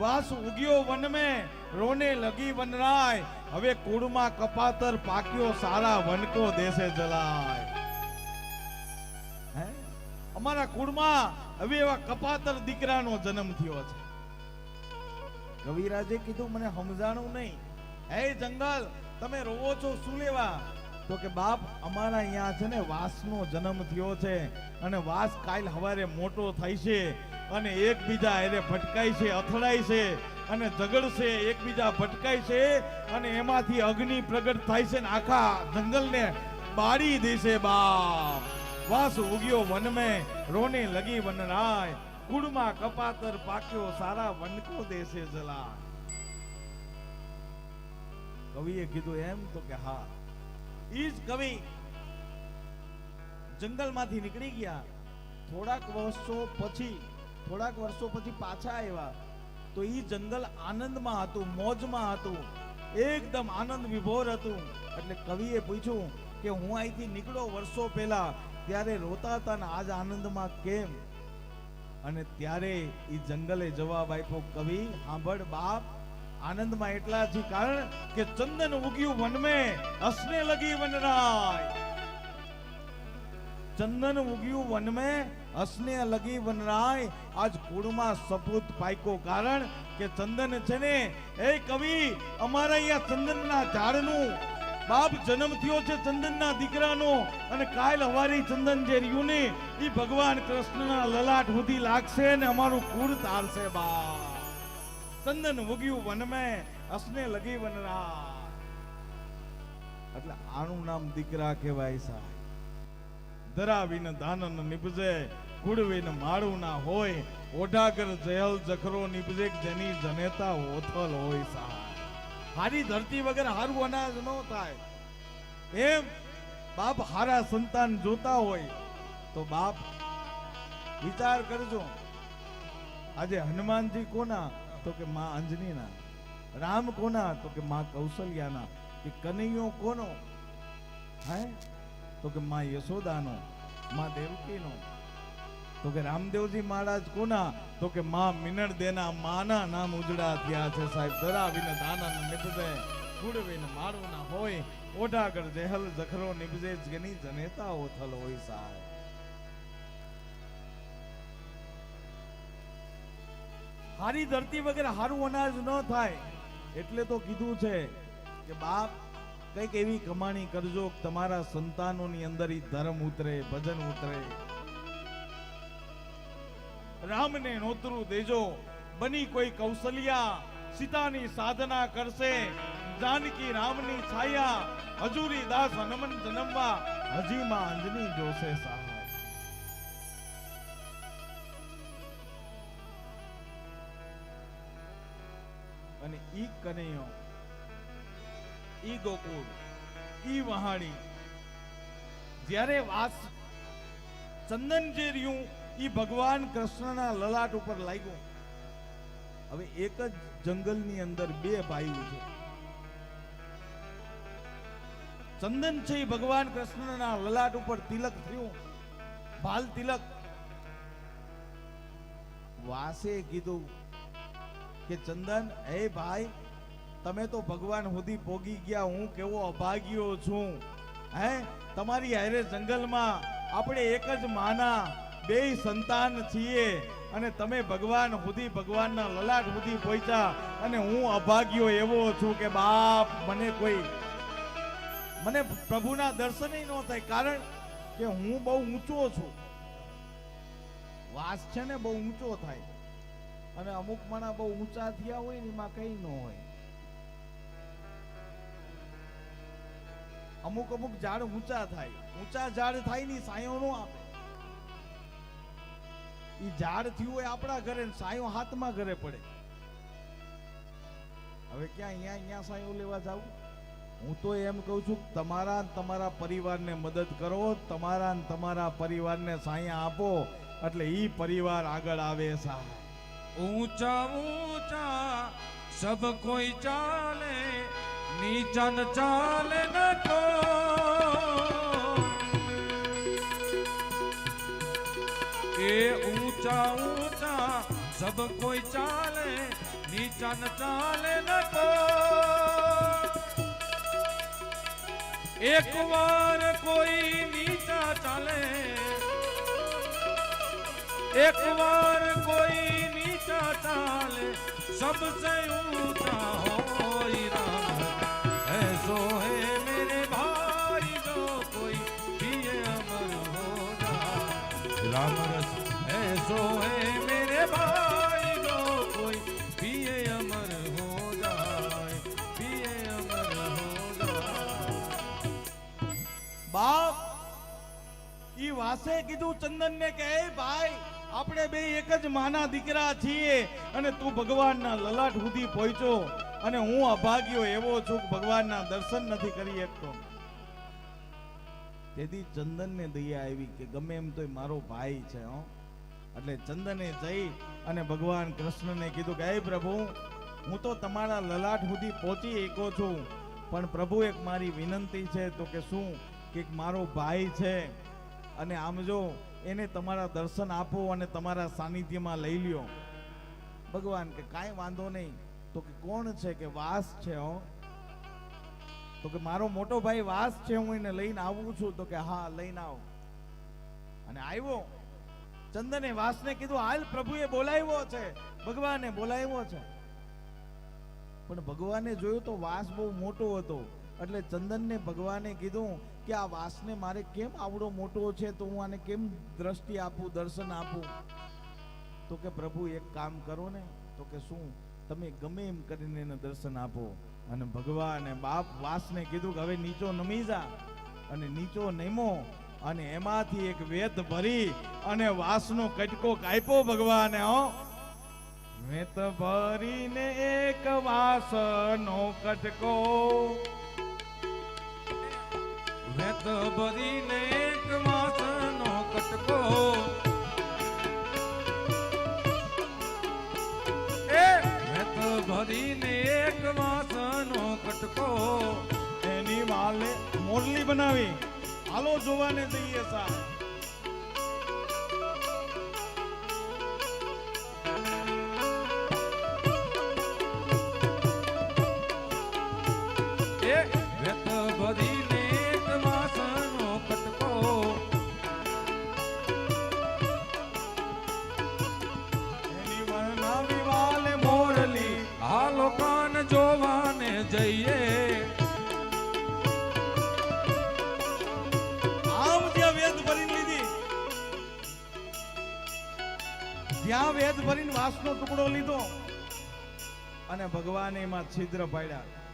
વાસ ઉગ્યો one મેં રોને લગી વનરાય. હવે કુળમાં કપાતર પાક્યો સારા વનકો દેશે જલાય. અમારા કુળમાં હવે એવા કપાતર દીકરાનો જન્મ થયો છે. કવિરાજે કીધું, મને સમજાણું નહીં. હે જંગલ, તમે રોવો છો, શું લેવા? તો કે, બાપ, અમારા અહીંયા છે ને વાસનો જન્મ થયો છે. અને વાસ કાલ હવારે મોટો થાય છે અને એકબીજા એને ભટકાય છે, અથડાય છે અને ઝઘડશે, એકબીજા ભટકાય છે અને એમાંથી અગ્નિ પ્રગટ થાય છે આખા જંગલને બાળી દેશે બાપ. વાસ ઉગ્યો વન મેં રોને લગી વનરાય. કુળમાં કપાતર પાક્યો, સારા વનકો દેશે જલા કવિએ કીધું એમ તો કે હા. ઈ જ કવિ જંગલમાંથી નીકળી ગયા. થોડાક વર્ષો પછી થોડાક વર્ષો પછી પાછા આવ્યા તો એ જંગલ આનંદમાં હતું, મોજમાં હતું, એકદમ આનંદ વિભોર હતું. એટલે કવિએ પૂછ્યું કે હું અહીંથી નીકળો વર્ષો પહેલા, ત્યારે રોતા હતા ને આજ આનંદમાં કેમ? અને ત્યારે એ જંગલે જવાબ આપ્યો, કવિ, સાંભળ બાપ, આનંદમાં એટલા છે કારણ કે ચંદન ઉગ્યું વનમે હસને લગી વનરાય. ચંદન ઉગ્યું વન મેં હસને લગી વનરાય. આજ કુળમાં સપૂત પાયકો કારણ કે ચંદન છે ને, એ કવિ અમારા અહીંયા ચંદનના ઝાડનું. બાપ જન્મ થયો છે ચંદનના દીકરાનો અને કાલ હવારી ચંદન જે રહ્યું ને એ ભગવાન કૃષ્ણના લલાટ સુધી લાગશે ને અમારું કુળ તારશે બા ચંદન ઉગ્યું વનમે, હસને લગી વનરા એટલે આનું નામ દીકરા કહેવાય સાહેબ. ધરાવીને દાનન નિપજે કુડવીને માળું ના હોય, ઓઢાગર જયલ જખરો નિબજેક જેની જનેતા ઓથલ હોય સાહેબ. હારી ધરતી વગર હારું અનાજ ન થાય. એમ બાપ હારા સંતાન જોતા હોય, તો બાપ વિચાર કરજો. આજે હનુમાનજી કોના? તો કે માં અંજનીના. રામ કોના? તો કે માં કૌશલ્યાના. કે કનૈયો કોનો? હે? તો કે માં યશોદાનો, માં દેવકીનો. તો કે રામદેવજી મહારાજ કોના? તો કે માં મિનળ દેના માના નામ ઉજળા થયા છે સાહેબ. ધરાવીને દાનાને નિભજે ગુડવીને મારું હોય. ઓઢાગર જેહલ જખરો નિભજે જની જનેતા ઓથલ હોય સાહેબ. હારી ધરતી વગર હારું અનાજ ન થાય. એટલે તો કીધું છે કે બાપ, કંઈક એવી કમાણી કરજો તમારા સંતાનોની અંદર ઈ ધર્મ ઉતરે, ભજન ઉતરે. રામને નોતરું દેજો. બની કોઈ કૌશલ્યા, સીતાની સાધના કરશે. જાનકી રામની છાયા, હજુરી દાસ હનુમન જન્મવા, હજી માં અંજની જોશે સહાય. અને ઈ કનૈયો, ઈ ગોકુળ, ઈ વહાણી, જ્યારે વાસ ચંદન જે રહ્યું ભગવાન કૃષ્ણના લલાટ ઉપર લાગ્યો. હવે એક જ જંગલની અંદર બે ભાઈઓ છે. ચંદન છે ભગવાન કૃષ્ણના લલાટ ઉપર તિલક થયું. ભાલ તિલક. વાસે કીધું કે, ચંદન, હે ભાઈ, તમે તો ભગવાન સુધી ભોગી ગયા. હું કેવો અભાગ્યો છું. હે? તમારી હારે જંગલમાં આપણે એક જ માના બે સંતાન છીએ અને તમે ભગવાન સુધી, ભગવાનના લલાટ સુધી પહોંચ્યા અને હું અભાગ્યો એવો છું કે બાપ, મને કોઈ મને પ્રભુના દર્શન ન થાય, કારણ કે હું બહુ ઊંચો છું. વાસ છે ને બહુ ઊંચો થાય. અને અમુક માણા બહુ ઊંચા થયા હોય ને એમાં કઈ ન હોય. અમુક અમુક ઝાડ ઊંચા થાય. ઊંચા ઝાડ થાયની સાયો નો આપે. એ ઝાડ થયું હોય આપણા ઘરે સાયો હાથમાં ઘરે પડે. હવે ક્યાં અહીંયા અહીંયા સાયો લેવા જાવ હું તો એમ કહું છું, તમારા તમારા પરિવારને મદદ કરો, તમારા તમારા પરિવારને સાયા આપો, એટલે એ પરિવાર આગળ આવે સા ઊંચા ઊંચા, સબ કોઈ ચાલે, નીચા ચાલે ન કોઈ सब कोई चाले, नीचा न चाले न को एक बार कोई नीचा चाले, एक बार कोई नीचा चाले, सबसे ऊँचा हो राम। है मेरे भाई ઈ કીધું ચંદન ને કે "એ ભાઈ, આપણે બે એક જ માના દીકરા છીએ અને તું ભગવાનના લલાટ સુધી પહોંચ્યો અને હું અભાગ્યો એવો છું કે ભગવાનના દર્શન નથી કરી શકતો. તેથી ચંદનને દયા આવી કે ગમે એમ તોય મારો ભાઈ છે, હો. એટલે ચંદને જઈ અને ભગવાન કૃષ્ણને કીધું કે, હે પ્રભુ, હું તો તમારા લલાટ સુધી પહોંચી એકો છું, પણ પ્રભુ એક મારી વિનંતી છે તો કે શું? કે મારો ભાઈ છે અને આમ જો એને તમારા દર્શન આપો અને તમારા સાનિધ્યમાં લઈ લ્યો. ભગવાન કે કાંઈ વાંધો નહીં. તો કે કોણ છે કે વાસ છે, હો? તો કે મારો મોટો ભાઈ વાસ છે, હું એને લઈને આવું છું. તો કે હા, લઈને આવો. અને આવ્યો. ચંદને વાસને કીધું, હાલ પ્રભુએ બોલાવ્યો છે. ભગવાને બોલાવ્યો છે. પણ ભગવાને જોયું તો વાસ બહુ મોટો હતો. એટલે ચંદનને ભગવાને કીધું કે આ વાસને મારે કેમ આવડો મોટો છે તો હું આને કેમ દ્રષ્ટિ આપું, દર્શન આપું? તો કે પ્રભુ, એક કામ કરો ને, તો કે શું? તમે ગમે એમ કરીને એને દર્શન આપો. અને ભગવાને બાપ વાસને કીધું કે હવે નીચો નમી જા. અને નીચો નમો, અને એમાંથી એક વેત ભરી અને વાસનો કટકો કાપ્યો ભગવાને, હો. વેત ભરીને એક વાસનો કટકો વેત ભરીને એક કટકો. એ વેત ભરીને એક કટકો. એની વાલે મોરલી બનાવી. હાલો જોવાને જઈએ સા જ્યાં વેદ ભરીને વાસનો ટુકડો લીધો અને ભગવાન એમાં છિદ્ર પાડ્યા.